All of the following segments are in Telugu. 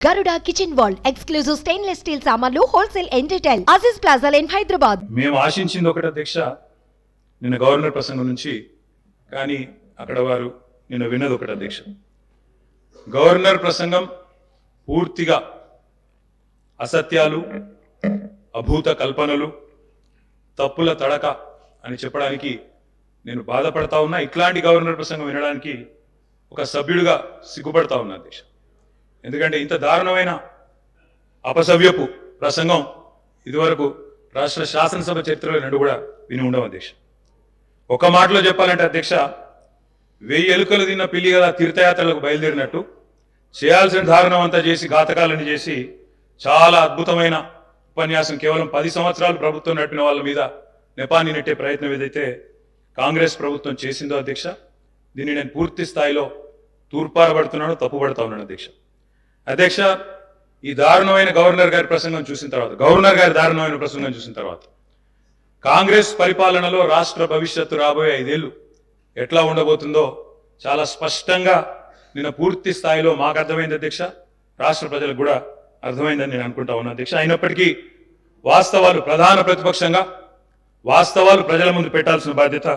Garuda kitchen wall exclusive stainless steel సామాన్లు wholesale and retail Aziz plaza line Hyderabad మేము ఆశించింది ఒకటి అధ్యక్ష నిన్న గవర్నర్ ప్రసంగం నుంచి కానీ అక్కడ వారు నిన్న విన్నది ఒకటి అధ్యక్ష గవర్నర్ ప్రసంగం పూర్తిగా అసత్యాలు అభూత కల్పనలు తప్పుల తడక అని చెప్పడానికి నేను బాధపడతా ఉన్నా. ఇట్లాంటి గవర్నర్ ప్రసంగం వినడానికి ఒక సభ్యుడిగా సిగ్గుపడతా ఉన్నా అధ్యక్ష ఎందుకంటే ఇంత దారుణమైన అపసవ్యపు ప్రసంగం ఇదివరకు రాష్ట్ర శాసనసభ చరిత్రలో నడు కూడా విని ఉండవు అధ్యక్ష. ఒక మాటలో చెప్పాలంటే అధ్యక్ష వెయ్యి ఎలుకలు తిన్న పిల్లి గల తీర్థయాత్రలకు బయలుదేరినట్టు చేయాల్సిన దారుణం అంతా చేసి ఘాతకాలను చేసి చాలా అద్భుతమైన ఉపన్యాసం కేవలం పది సంవత్సరాలు ప్రభుత్వం నడిపిన వాళ్ళ మీద నెపాన్ని నెట్టే ప్రయత్నం ఏదైతే కాంగ్రెస్ ప్రభుత్వం చేసిందో అధ్యక్ష దీన్ని నేను పూర్తి స్థాయిలో తూర్పారబడుతున్నాను తప్పుపడతా ఉన్నాను అధ్యక్ష. అధ్యక్ష ఈ దారుణమైన గవర్నర్ గారి ప్రసంగం చూసిన తర్వాత గవర్నర్ గారి దారుణమైన ప్రసంగం చూసిన తర్వాత కాంగ్రెస్ పరిపాలనలో రాష్ట్ర భవిష్యత్తు రాబోయే ఐదేళ్ళు ఎట్లా ఉండబోతుందో చాలా స్పష్టంగా నిన్న పూర్తి స్థాయిలో మాకు అర్థమైంది అధ్యక్ష. రాష్ట్ర ప్రజలకు కూడా అర్థమైందని నేను అనుకుంటా ఉన్నా అధ్యక్ష. అయినప్పటికీ వాస్తవాలు ప్రధాన ప్రతిపక్షంగా వాస్తవాలు ప్రజల ముందు పెట్టాల్సిన బాధ్యత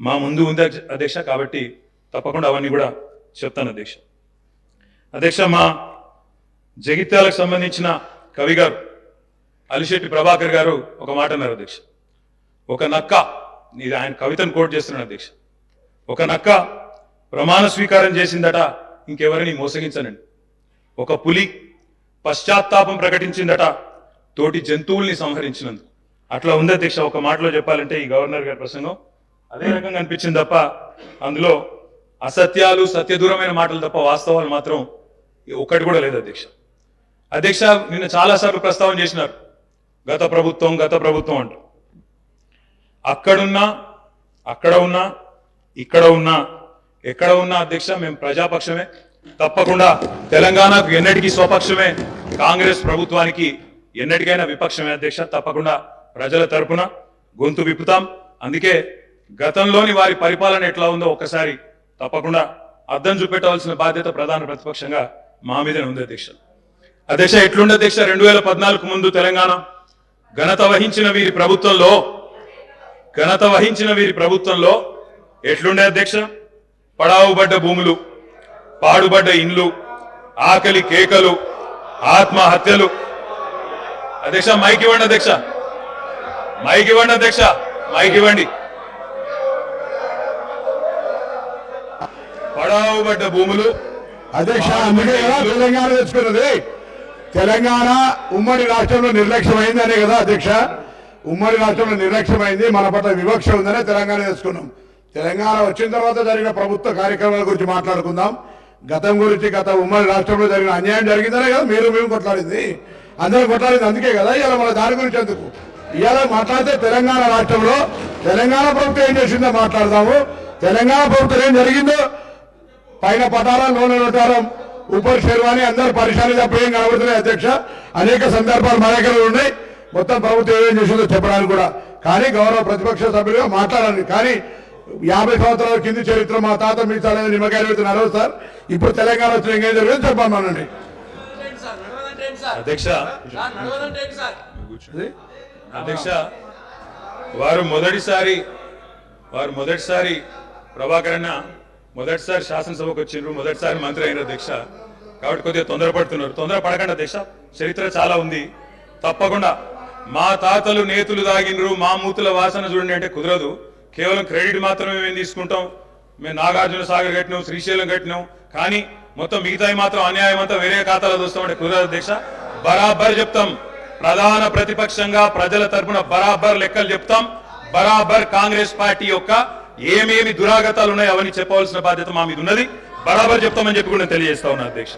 మా ముందు ఉంది అధ్యక్ష. కాబట్టి తప్పకుండా అవన్నీ కూడా చెప్తాను అధ్యక్ష. అధ్యక్ష మా జగిత్యాలకు సంబంధించిన కవి గారు అలిశెట్టి ప్రభాకర్ గారు ఒక మాట అన్నారు అధ్యక్ష. ఒక నక్క ఇది ఆయన కవితను కోట్ చేస్తున్నాడు అధ్యక్ష. ఒక నక్క ప్రమాణ స్వీకారం చేసిందట ఇంకెవరిని మోసగించనండి. ఒక పులి పశ్చాత్తాపం ప్రకటించిందట తోటి జంతువుల్ని సంహరించినందుకు. అట్లా ఉంది అధ్యక్ష ఒక మాటలో చెప్పాలంటే ఈ గవర్నర్ గారి ప్రసంగం. అదే రకంగా అనిపించింది తప్ప అందులో అసత్యాలు సత్యదూరమైన మాటలు తప్ప వాస్తవాలు మాత్రం ఒక్కటి కూడా లేదు అధ్యక్ష. అధ్యక్ష నిన్న చాలాసార్లు ప్రస్తావన చేసినారు. గత ప్రభుత్వం గత ప్రభుత్వం అంటూ. అక్కడున్నా అక్కడ ఉన్నా ఇక్కడ ఉన్నా ఎక్కడ ఉన్నా అధ్యక్ష మేము ప్రజాపక్షమే. తప్పకుండా తెలంగాణకు ఎన్నటికీ స్వపక్షమే కాంగ్రెస్ ప్రభుత్వానికి ఎన్నటికైనా విపక్షమే అధ్యక్ష తప్పకుండా ప్రజల తరపున గొంతు విప్పుతాం. అందుకే గతంలోని వారి పరిపాలన ఎట్లా ఉందో ఒక్కసారి తప్పకుండా అర్థం చూపెట్టవలసిన బాధ్యత ప్రధాన ప్రతిపక్షంగా మా మీదనే ఉంది అధ్యక్ష. అధ్యక్ష ఎట్లుండే అధ్యక్ష రెండు వేల పద్నాలుగు ముందు తెలంగాణ. ఘనత వహించిన వీరి ప్రభుత్వంలో ఘనత వహించిన వీరి ప్రభుత్వంలో ఎట్లుండే అధ్యక్ష? పడావుబడ్డ భూములు పాడుబడ్డ ఇండ్లు ఆకలి కేకలు ఆత్మహత్యలు. అధ్యక్ష మైక్ ఇవ్వండి అధ్యక్ష. మైక్ ఇవ్వండి అధ్యక్ష. మైక్ ఇవ్వండి. పడావుబడ్డ భూములు అధ్యక్ష తెలంగాణ తెచ్చుకున్నది. తెలంగాణ ఉమ్మడి రాష్ట్రంలో నిర్లక్ష్యమైందనే కదా అధ్యక్ష? ఉమ్మడి రాష్ట్రంలో నిర్లక్ష్యమైంది మన పట్ల వివక్ష ఉందనే తెలంగాణ తెచ్చుకున్నాం తెలంగాణ వచ్చిన తర్వాత జరిగిన ప్రభుత్వ కార్యక్రమాల గురించి మాట్లాడుకుందాం. గతం గురించి గత ఉమ్మడి రాష్ట్రంలో జరిగిన అన్యాయం జరిగిందనే కదా మీరు మేము కొట్లాడింది. అందరూ కొట్లాడింది అందుకే కదా ఇవాళ మన దాని గురించి ఎందుకు? ఇవాళ మాట్లాడితే తెలంగాణ రాష్ట్రంలో తెలంగాణ ప్రభుత్వం ఏం చేసిందో మాట్లాడదాము. తెలంగాణ ప్రభుత్వం ఏం జరిగిందో పైన పటాల లోన్ నోటారం ఉపర్ శర్వాణి అందరు పరిశాలి తప్ప ఏం కనబడుతున్నాయి అధ్యక్ష. అనేక సందర్భాలు మా దగ్గర ఉన్నాయి. మొత్తం ప్రభుత్వం ఏమేం చేసిందో చెప్పడానికి కూడా. కానీ గౌరవ ప్రతిపక్ష సభ్యులుగా మాట్లాడాలి. కానీ యాభై సంవత్సరాల కింది చరిత్ర మా తాత మీ చాలా నిమ్మకాయలు పెడుతున్నారు సార్. ఇప్పుడు తెలంగాణ వచ్చిన ఇంకేం జరిగిందో చెప్పామనండి అధ్యక్ష. అధ్యక్ష వారు మొదటిసారి వారు మొదటిసారి ప్రభాకర్ అన్న మొదటిసారి శాసనసభకు వచ్చిండ్రు మొదటిసారి మంత్రి అయిన దీక్ష. కాబట్టి కొద్దిగా తొందరపడుతున్నారు. తొందర పడకండి అధ్యక్ష చరిత్ర చాలా ఉంది. తప్పకుండా. మా తాతలు నేతులు దాగినరు మా మూతుల వాసన చూడండి అంటే కుదరదు. కేవలం క్రెడిట్ మాత్రమే మేము తీసుకుంటాం. మేము నాగార్జున సాగర్ కట్టినాం శ్రీశైలం కట్టినాం. కానీ మొత్తం మిగతాయి మాత్రం అన్యాయం అంతా వేరే ఖాతాలో చూస్తామంటే కుదరదు దీక్ష. బరాబర్ చెప్తాం. ప్రధాన ప్రతిపక్షంగా ప్రజల తరపున బరాబర్ లెక్కలు చెప్తాం. బరాబర్ కాంగ్రెస్ పార్టీ యొక్క ఏమేమి దురాగతాలు ఉన్నాయో అవన్నీ చెప్పవలసిన బాధ్యత మా మీద ఉన్నది బరాబర్ చెప్తామని చెప్పి కూడా నేను తెలియజేస్తా ఉన్నా అధ్యక్ష.